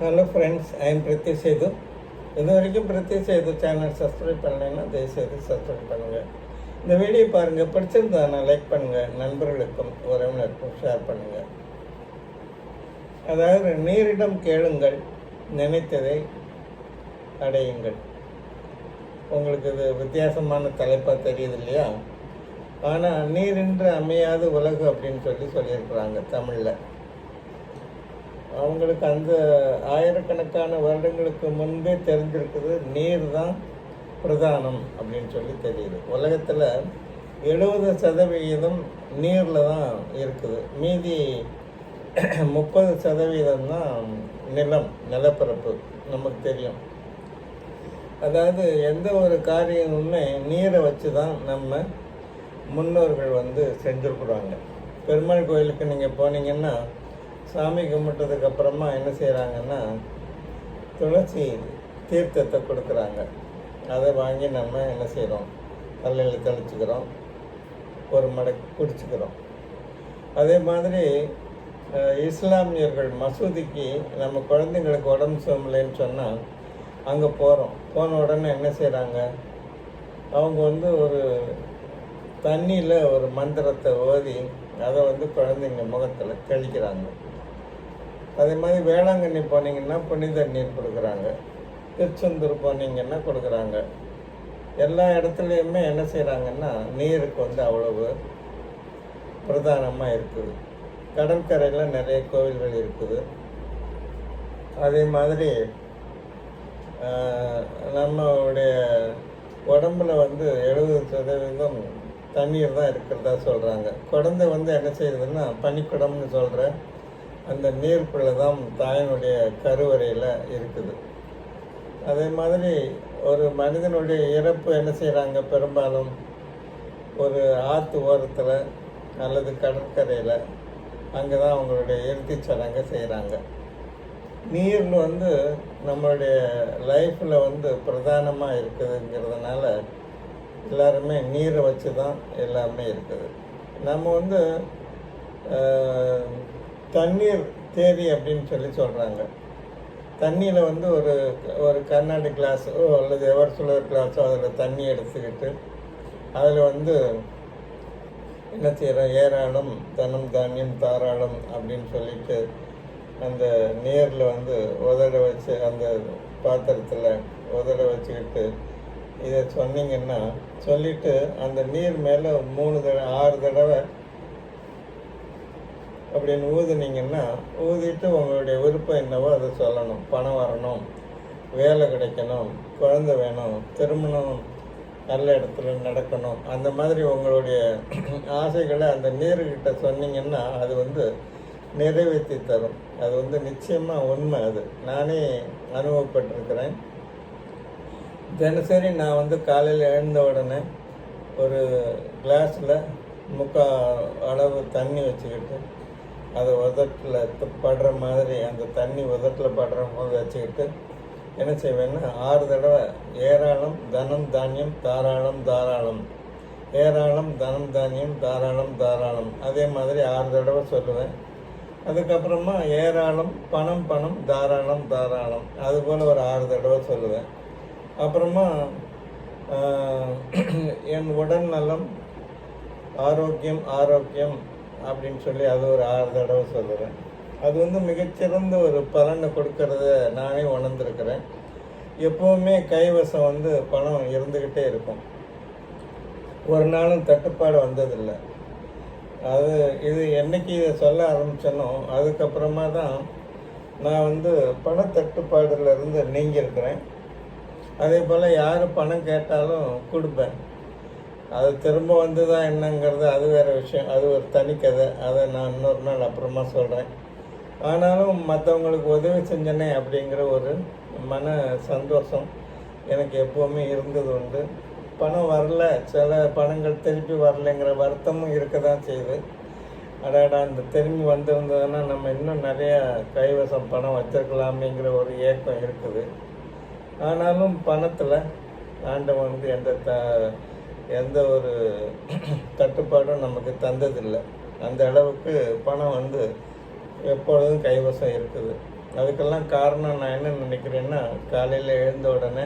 Hello friends I am Preethi Sethu இது வரைக்கும் Preeti Setu channel subscribe பண்ணலைன்னா தயவுசெய்து சப்ஸ்கிரைப் பண்ணுங்கள் இந்த வீடியோ பாருங்கள் பிடிச்சிருந்தானா லைக் பண்ணுங்கள் நண்பர்களுக்கும் உறவினருக்கும் ஷேர் பண்ணுங்கள் அதாவது நீரிடம் கேளுங்கள் நினைத்ததை அடையுங்கள். உங்களுக்கு இது வித்தியாசமான தலைப்பாக தெரியுது இல்லையா? ஆனால் நீரின்றி அமையாத உலகு அப்படின்னு சொல்லி சொல்லியிருக்கிறாங்க தமிழில். அவங்களுக்கு அந்த ஆயிரக்கணக்கான வருடங்களுக்கு முன்பே தெரிஞ்சிருக்குது நீர் தான் பிரதானம் அப்படின்னு சொல்லி தெரியுது. உலகத்தில் எழுபது சதவிகிதம் நீரில் தான் இருக்குது. மீதி முப்பது சதவீதம் தான் நிலம் நிலப்பரப்பு நமக்கு தெரியும். அதாவது எந்த ஒரு காரியமுமே நீரை வச்சு தான் நம்ம முன்னோர்கள் வந்து செஞ்சுருக்குறாங்க. பெருமாள் கோயிலுக்கு நீங்கள் போனீங்கன்னா சாமி கும்பிட்டதுக்கு அப்புறமா என்ன செய்கிறாங்கன்னா துளசி தீர்த்தத்தை கொடுக்குறாங்க. அதை வாங்கி நம்ம என்ன செய்கிறோம் தலையில் தெளிச்சுக்கிறோம். ஒரு மடக்கு குடிச்சுக்கிறோம். அதே மாதிரி இஸ்லாமியர்கள் மசூதிக்கு நம்ம குழந்தைங்களுக்கு உடம்பு சரியில்லைன்னு சொன்னால் அங்கே போகிறோம் போன உடனே என்ன செய்கிறாங்க அவங்க வந்து ஒரு தண்ணியில் ஒரு மந்திரத்தை ஓதி அதை வந்து குழந்தைங்க முகத்தில் தெளிக்கிறாங்க. அதே மாதிரி வேளாங்கண்ணி போனீங்கன்னா புனித நீர் கொடுக்குறாங்க. திருச்செந்தூர் போனீங்கன்னா கொடுக்குறாங்க. எல்லா இடத்துலையுமே என்ன செய்கிறாங்கன்னா நீருக்கு வந்து அவ்வளவு பிரதானமாக இருக்குது. கடற்கரையில் நிறைய கோவில்கள் இருக்குது. அதே மாதிரி நம்மளுடைய உடம்புல வந்து எழுபது சதவீதம் தண்ணீர் தான் இருக்கிறதா சொல்கிறாங்க குழந்தை வந்து என்ன செய்யுதுன்னா பனிக்குடம்னு சொல்கிற அந்த நீருக்குள்ளே தான் தாயினுடைய கருவறையில் இருக்குது. அதே மாதிரி ஒரு மனிதனுடைய இறப்பு என்ன செய்கிறாங்க பெரும்பாலும்? ஒரு ஆற்று ஓரத்தில் அல்லது கடற்கரையில் அங்கே தான் அவங்களுடைய இறுதிச் சடங்கை செய்கிறாங்க நீர் வந்து நம்மளுடைய லைஃப்பில் வந்து பிரதானமாக இருக்குதுங்கிறதுனால எல்லாருமே நீரை வச்சு தான் எல்லாமே இருக்குது. நம்ம வந்து தண்ணீர் தேதி அப்படின்னு சொல்லி சொல்கிறாங்க தண்ணியில் வந்து ஒரு ஒரு கண்ணாடி கிளாஸோ அல்லது எவர் சுழர் கிளாஸோ அதில் தண்ணி எடுத்துக்கிட்டு அதில் வந்து என்ன செய்கிறோம் ஏராளம் தனம் தானியம் தாராளம் அப்படின்னு சொல்லிட்டு அந்த நீரில் வந்து உதட வச்சு அந்த பாத்திரத்தில் உதட வச்சுக்கிட்டு இதை சொன்னீங்கன்னா சொல்லிட்டு அந்த நீர் மேலே மூணு தடவை ஆறு தடவை அப்படின்னு ஊதுனீங்கன்னா ஊதிட்டு உங்களுடைய விருப்பம் என்னவோ அதை சொல்லணும். பணம் வரணும் வேலை கிடைக்கணும் குழந்தை வேணும் திருமணம் நல்ல இடத்துல நடக்கணும். அந்த மாதிரி உங்களுடைய ஆசைகளை அந்த நீர்கிட்ட சொன்னீங்கன்னா அது வந்து நிறைவேற்றி தரும். அது வந்து நிச்சயமாக உண்மை அது. நானே அனுபவப்பட்டிருக்கிறேன். தினசரி நான் வந்து காலையில் எழுந்த உடனே ஒரு கிளாஸில் முக்கால் அளவு தண்ணி வச்சுக்கிட்டு அதை உதட்டில் படுற மாதிரி அந்த தண்ணி உதட்டில் படுற போது வச்சுக்கிட்டு என்ன செய்வேன்னா ஆறு தடவை ஏராளம் தனம் தானியம் தாராளம் தாராளம். ஏராளம் தனம் தானியம் தாராளம் தாராளம். அதே மாதிரி ஆறு தடவை சொல்லுவேன். அதுக்கப்புறமா ஏராளம் பணம் பணம் தாராளம் தாராளம். அதுபோல் ஒரு ஆறு தடவை சொல்லுவேன். அப்புறமா என் உடல் நலம் ஆரோக்கியம் ஆரோக்கியம் அப்படின்னு சொல்லி அது ஒரு ஆறு தடவை சொல்லுவேன் அது வந்து மிகச்சிறந்த ஒரு பலனை கொடுக்கறத நானே உணர்ந்திருக்கிறேன். எப்போவுமே கைவசம் வந்து பணம் இருந்துக்கிட்டே இருக்கும். ஒரு நாளும் தட்டுப்பாடு வந்ததில்லை. அது இது என்னைக்கு இதை சொல்ல ஆரம்பித்தனோ அதுக்கப்புறமா தான் நான் வந்து பணத்தட்டுப்பாடுல இருந்து நீங்கியிருக்கிறேன். அதே போல் யார் பணம் கேட்டாலும் கொடுப்பேன். அது திரும்ப வந்து தான் என்னங்கிறது அது வேறு விஷயம். அது ஒரு தனிக்கதை அதை நான் இன்னொரு நாள் அப்புறமா சொல்கிறேன் ஆனாலும் மற்றவங்களுக்கு உதவி செஞ்சனே அப்படிங்கிற ஒரு மன சந்தோஷம் எனக்கு எப்போவுமே இருந்தது உண்டு. பணம் வரல. சில பணங்கள் திருப்பி வரலைங்கிற வருத்தமும் இருக்க தான் செய்யுது அடாடா இந்த திரும்பி வந்திருந்ததுன்னா நம்ம இன்னும் நிறையா கைவசம் பணம் வச்சிருக்கலாமேங்கிற ஒரு ஏக்கம் இருக்குது. ஆனாலும் பணத்தில் ஆண்டவன் வந்து எந்த த எந்த ஒரு தட்டுப்பாடும் நமக்கு தந்ததில்லை. அந்த அளவுக்கு பணம் வந்து எப்பொழுதும் கைவசம் இருக்குது. அதுக்கெல்லாம் காரணம் நான் என்ன நினைக்கிறேன்னா காலையில் எழுந்த உடனே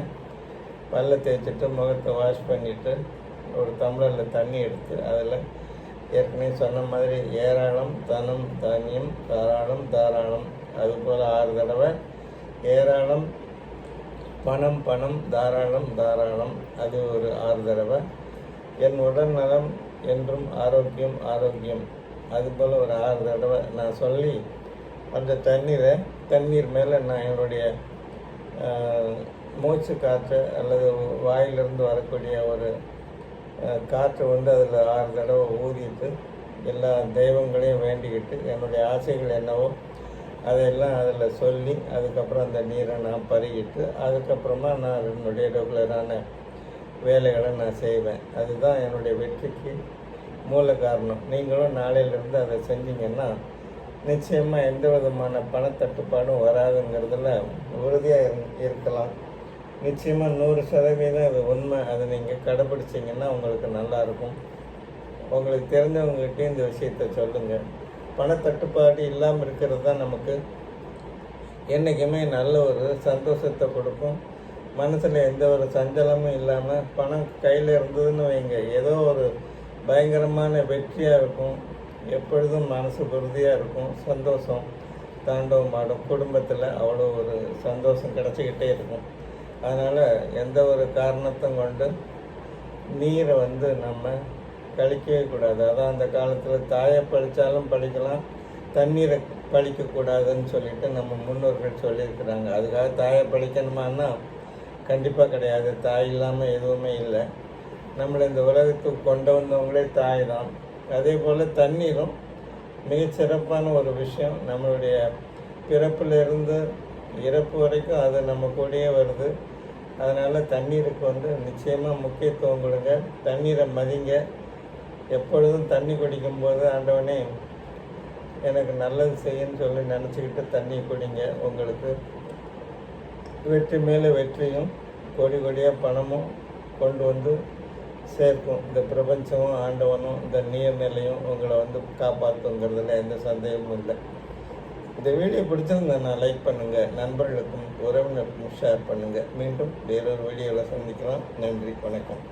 பல்ல தேய்ச்சிட்டு முகத்தை வாஷ் பண்ணிவிட்டு ஒரு டம்ளரில் தண்ணி எடுத்து அதில் ஏற்கனவே சொன்ன மாதிரி ஏராளம் தனம் தானியம் தாராளம் தாராளம். அதுபோல் ஆறு தடவை ஏராளம் பணம் பணம் தாராளம் தாராளம். அது ஒரு ஆறு தடவை. என் உடல் நலம் என்றும் ஆரோக்கியம் ஆரோக்கியம். அதுபோல் ஒரு ஆறு தடவை நான் சொல்லி அந்த தண்ணீரை தண்ணீர் மேலே நான் என்னுடைய மூச்சு காற்று அல்லது வாயிலிருந்து வரக்கூடிய ஒரு காற்று வந்து அதில் ஆறு தடவை ஊதிட்டு எல்லா தெய்வங்களையும் வேண்டிக்கிட்டு என்னுடைய ஆசைகள் என்னவோ அதையெல்லாம் அதில் சொல்லி அதுக்கப்புறம் அந்த நீரை நான் பருகிட்டு அதுக்கப்புறமா நான் என்னுடைய ரெகுலரான வேலைகளை நான் செய்வேன். அதுதான் என்னுடைய வெற்றிக்கு மூல காரணம். நீங்களும் நாளையிலேருந்து அதை செஞ்சீங்கன்னா நிச்சயமாக எந்த விதமான பணத்தட்டுப்பாடும் வராதுங்கிறதுல உறுதியாக இருக்கலாம். நிச்சயமாக நூறு சதவீதம் அது உண்மை. அதை நீங்கள் கடைப்பிடிச்சிங்கன்னா உங்களுக்கு நல்லாயிருக்கும் உங்களுக்கு தெரிஞ்சவங்ககிட்டயும் இந்த விஷயத்த சொல்லுங்கள் பணத்தட்டுப்பாடு இல்லாமல் இருக்கிறது தான் நமக்கு என்றைக்குமே நல்ல ஒரு சந்தோஷத்தை கொடுக்கும். மனசில் எந்த ஒரு சஞ்சலமும் இல்லாமல் பணம் கையில் இருந்ததுன்னு வைங்க. ஏதோ ஒரு பயங்கரமான வெற்றியாக இருக்கும். எப்பொழுதும் மனசு உறுதியாக இருக்கும். சந்தோஷம் தாண்டவம் ஆடும் குடும்பத்தில் அவ்வளோ ஒரு சந்தோஷம் கிடச்சிக்கிட்டே இருக்கும். அதனால் எந்த ஒரு காரணத்தும் கொண்டு நீரை வந்து நம்ம கழிக்கவே கூடாது. அதான் அந்த காலத்தில் தாயை பழித்தாலும் படிக்கலாம் தண்ணீரை பழிக்கக்கூடாதுன்னு சொல்லிட்டு நம்ம முன்னோர்கள் சொல்லியிருக்கிறாங்க. அதுக்காக தாயை பழிக்கணுமான்னா கண்டிப்பாக கிடையாது. தாய் இல்லாமல் எதுவுமே இல்லை. நம்மளை இந்த உலகத்துக்கு கொண்டு வந்தவங்களே தாய் தான். அதே போல் தண்ணீரும் மிகச்சிறப்பான ஒரு விஷயம். நம்மளுடைய பிறப்பிலிருந்து இறப்பு வரைக்கும் அது நம்ம கூடயே வருது. அதனால் தண்ணீருக்கு வந்து நிச்சயமாக முக்கியத்துவம் கொடுங்க. தண்ணீரை மதிங்க. எப்பொழுதும் தண்ணி குடிக்கும்போது ஆண்டவனே எனக்கு நல்லது செய்யுன்னு சொல்லி நினச்சிக்கிட்டு தண்ணி குடிங்க. உங்களுக்கு வெற்றி மேலே வெற்றியும் கோடி கோடியாக பணமும் கொண்டு வந்து சேர்க்கும். இந்த பிரபஞ்சமும் ஆண்டவனும் இந்த நீர்நிலையும் உங்களை வந்து காப்பாற்றுங்கிறதுல எந்த சந்தேகமும் இல்லை. இந்த வீடியோ பிடிச்சிருந்தா லைக் பண்ணுங்கள் நண்பர்களுக்கும் உறவினருக்கும் ஷேர் பண்ணுங்கள் மீண்டும் வேறொரு வீடியோவில் சந்திக்கலாம் நன்றி வணக்கம்.